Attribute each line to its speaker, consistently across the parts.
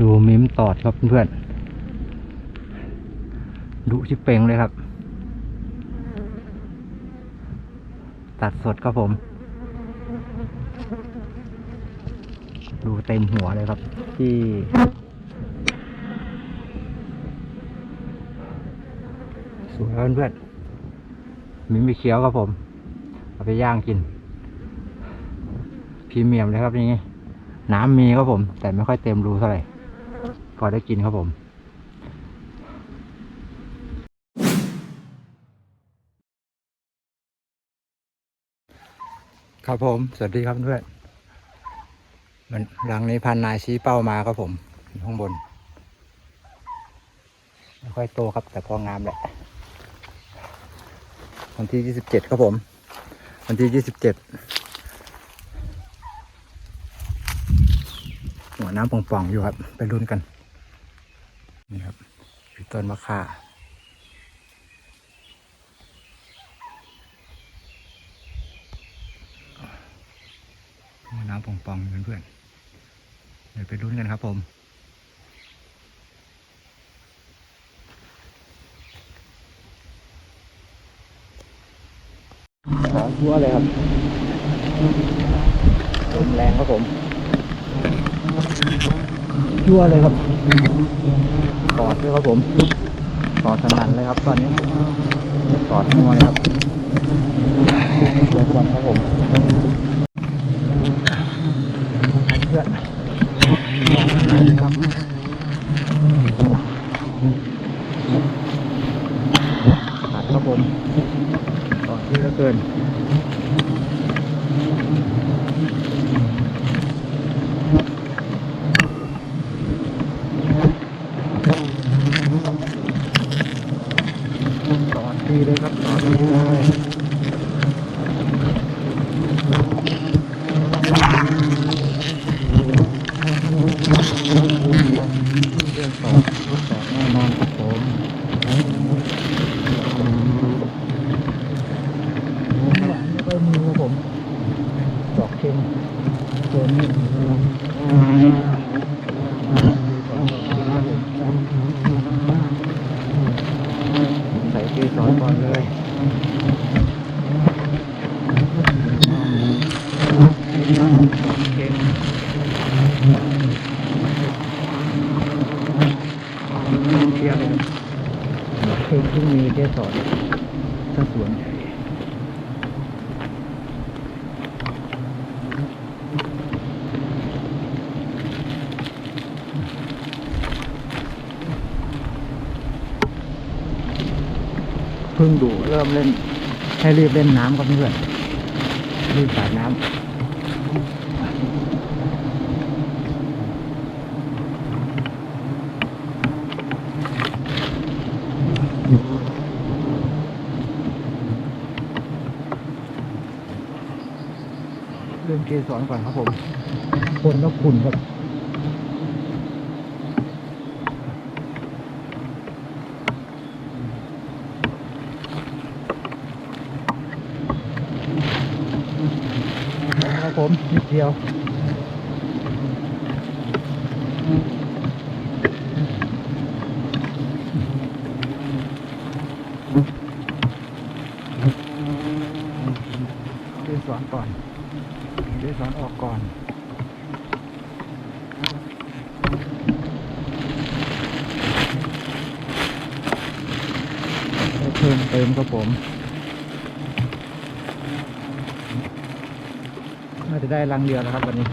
Speaker 1: ดูมิมตอดครับเพื่อนๆดุชิเป่งเลยครับ ตัดสดครับผม ดูเต็มหัวเลยครับ ที่สวยครับเพื่อนๆมิมมีเคียวครับผม เอาไปย่างกินพรีเมียมเลยครับนี่น้ำมีครับผม แต่ไม่ค่อยเต็มรูเท่าไหร่ พอได้กินครับผมครับผม สวัสดีครับเพื่อนมันหลังนี้พันนายชี้เป้ามาครับผมข้างบน ไม่ค่อยโตครับแต่พองามแหละ วันที่ยี่สิบเจ็ดครับผม วันที่ยี่สิบเจ็ดหัวน้ำป่องๆอยู่ครับ ไปลุ้นกัน ต้นมะข่าหัวน้ำป่องๆเพื่อนๆ เดี๋ยวไปลุ้นกันครับผมขอชั่วเลยครับลมแรงครับผมชั่วเลยครับ กอดด้วยครับผมกอดสนั่นเลยครับตอนนี้กอดมัวเลยครับเดี๋ยวก่อนครับผมเพื่อนครับขาดครับผมกอดที่เหลือเกิน ต่อทีเลยครับต่อทีเลยเรื่องต่อต่อแน่นอนครับผมหวานไม่ค่อยมีครับผม ดอกเค็มตัวนี้ ใส่เกสรก่อนเลยเค็มเทียบเลยดอกเค็มที่มีเกสรถ้าสวน พิ่งดูเริ่มเล่น ให้รีบเล่นน้ำกับเพื่อนรีบสาดน้ำเรื่องเกสรก่อนครับผม คนก็ขุ่นครับ ผมนิดเดียวเล่นสอนก่อนเล่นสอนออกก่อนเพิ่มเติมครับผม น่าจะได้รังเดียวนะครับวันนี้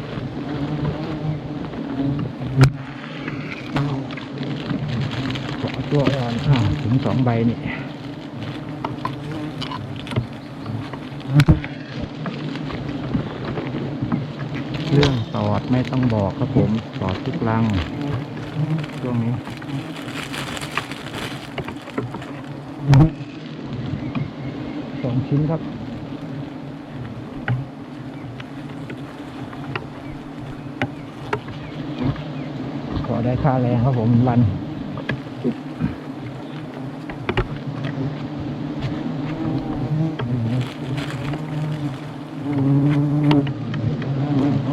Speaker 1: ตัวอ่อนอ่าถึงสองใบนี่เรื่องตอดไม่ต้องบอกครับผมตอดทุกรังช่วงนี้สองชิ้นครับ ได้ค่าแรงครับผมวัน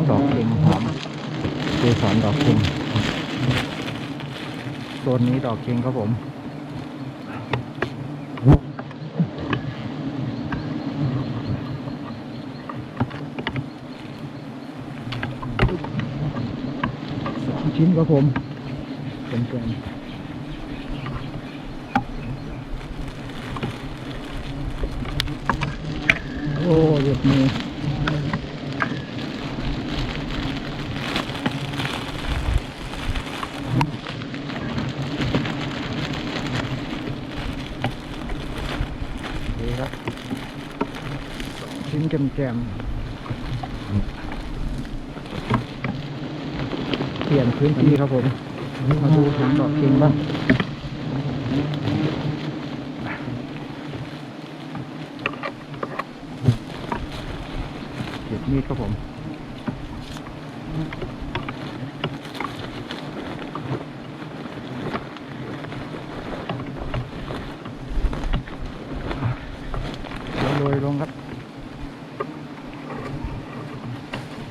Speaker 1: ดอกเข็มหอมเกสรดอกเข็มนนี้ดอกเค็งครับผม ชิ้นครับผมเป็นแกนโอ้เหยียบมือดีครับชิ้นแกมๆ เปลี่ยนพื้นที่ครับผมมาดูถังดอกเค็งบ้างเก็บมีดครับผมแล้วโรยลงครับ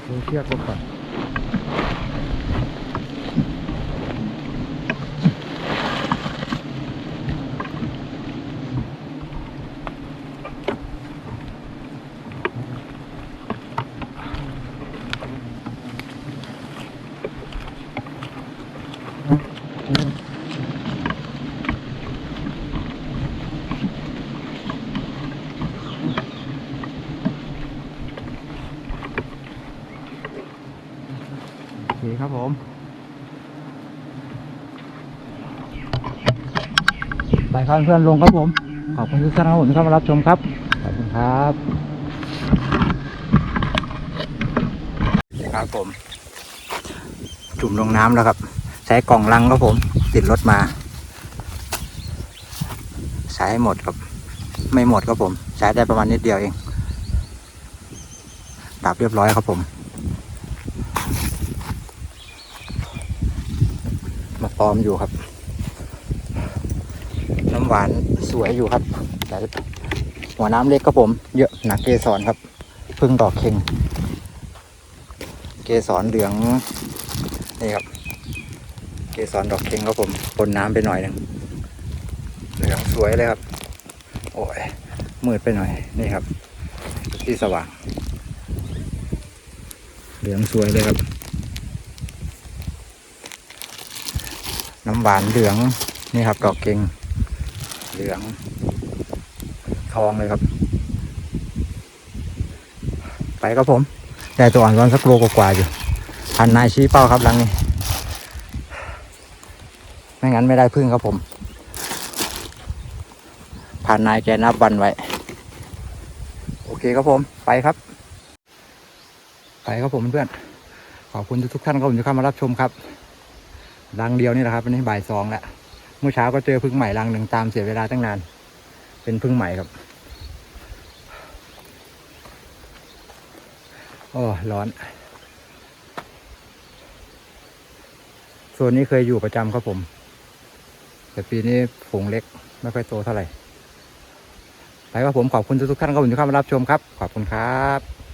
Speaker 1: ดูเชือกลงก่อน ครับผม ไปครับเพื่อนลงครับผม ขอบคุณทุกท่านครับผมที่เข้ามารับชมครับ ขอบคุณครับ ครับผม จุ่มลงน้ำแล้วครับ ใช้กล่องลังครับผม ติดรถมา ใช้ให้หมดครับ ไม่หมดครับผม ใช้ได้ประมาณนิดเดียวเองดับเรียบร้อยครับผม มาปลอมอยู่ครับ น้ำหวานสวยอยู่ครับ แต่หัวน้ำเล็กครับผม เยอะหนักเกสรครับพึ่งดอกเค็งเกสรเหลืองนี่ครับ เกสรดอกเค็งครับผมปนน้ำไปหน่อยหนึ่งเหลืองสวยเลยครับ โอ้ยมืดไปหน่อยนี่ครับ ที่สว่าง เหลืองสวยเลยครับ น้ำหวานเหลืองนี่ครับ ดอกเค็งเหลือง ทองเลยครับ ไปครับผมแต่ตัวอ่อนร้อนสักโลกว่าอยู่พันนายชี้เป้าครับหลังนี้ไม่งั้นไม่ได้พึ่งครับผมพันนายแกนับวันไว้ โอเคครับผมไปครับ ไปครับผมเพื่อน ขอบคุณทุกท่านครับผมที่เข้ามารับชมครับ รังเดียวนี่แหละครับวันนี้บ่ายสองแล้วเมื่อเช้าก็เจอพึ่งใหม่รังหนึ่งตามเสียเวลาตั้งนาน เป็นพึ่งใหม่ครับโอ้ร้อนส่วนนี้เคยอยู่ประจำครับผม แต่ปีนี้ฝูงเล็กไม่ค่อยโตเท่าไหร่ไปครับผมขอบคุณทุกท่านครับผมที่เข้ามารับชมครับ ขอบคุณครับ